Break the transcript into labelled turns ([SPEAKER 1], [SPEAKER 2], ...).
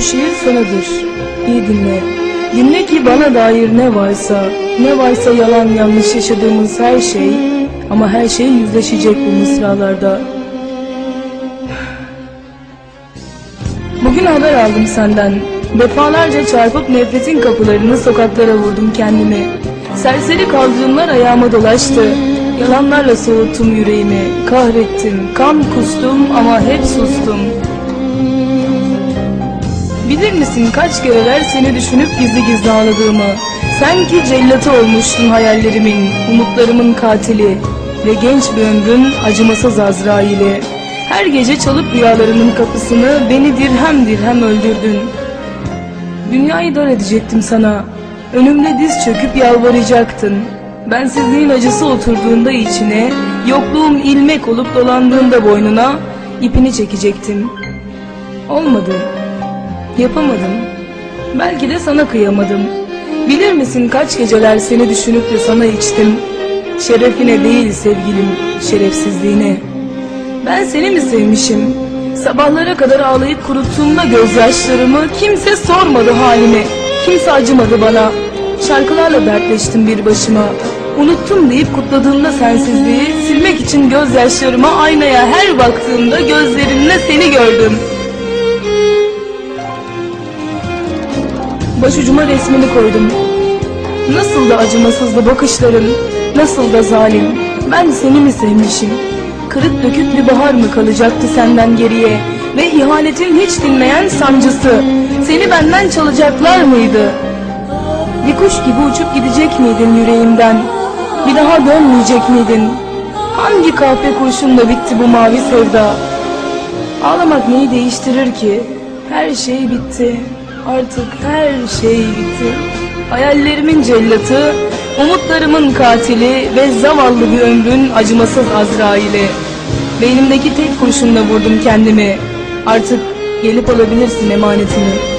[SPEAKER 1] şiir sanadır. İyi dinle. Dinle ki bana dair ne varsa, ne varsa yalan yanlış yaşadığımız her şey ama her şey yüzleşecek bu mısralarda. Bugün haber aldım senden. Defalarca çarpıp nefretin kapılarını sokaklara vurdum kendimi. Serseri kaldırımlar ayağıma dolaştı. Yalanlarla soğuttum yüreğimi. Kahrettim, kan kustum ama hep sustum. Bilir misin kaç kereler seni düşünüp gizli gizli ağladığımı? Sen ki cellatı olmuştun hayallerimin, umutlarımın katili ve genç bir ömrün acımasız Azrail'i. Her gece çalıp rüyalarımın kapısını beni dirhem dirhem öldürdün. Dünyayı dar edecektim sana. Önümde diz çöküp yalvaracaktın. Bensizliğin acısı oturduğunda içine, yokluğum ilmek olup dolandığında boynuna ipini çekecektim. Olmadı. Yapamadım. Belki de sana kıyamadım. Bilir misin kaç geceler seni düşünüp de sana içtim. Şerefine değil sevgilim, şerefsizliğine. Ben seni mi sevmişim? Sabahlara kadar ağlayıp kuruttuğumda gözyaşlarımı kimse sormadı halimi. Kimse acımadı bana. Şarkılarla dertleştim bir başıma. Unuttum deyip kutladığımda sensizliği, silmek için gözyaşlarıma aynaya her baktığımda gözlerimle seni gördüm. Başucuma resmini koydum. Nasıl da acımasızdı bakışların, nasıl da zalim. Ben seni mi sevmişim? Kırık dökük bir bahar mı kalacaktı senden geriye? Ve ihanetin hiç dinmeyen sancısı. Seni benden çalacaklar mıydı? Bir kuş gibi uçup gidecek miydin yüreğimden? Bir daha dönmeyecek miydin? Hangi kahpe kurşunla bitti bu mavi sevda? Ağlamak neyi değiştirir ki? Her şey bitti. Artık her şey bitti. Hayallerimin cellatı, umutlarımın katili ve zavallı bir ömrün acımasız Azrail'i. Beynimdeki tek kurşunla vurdum kendimi. Artık gelip alabilirsin emanetini.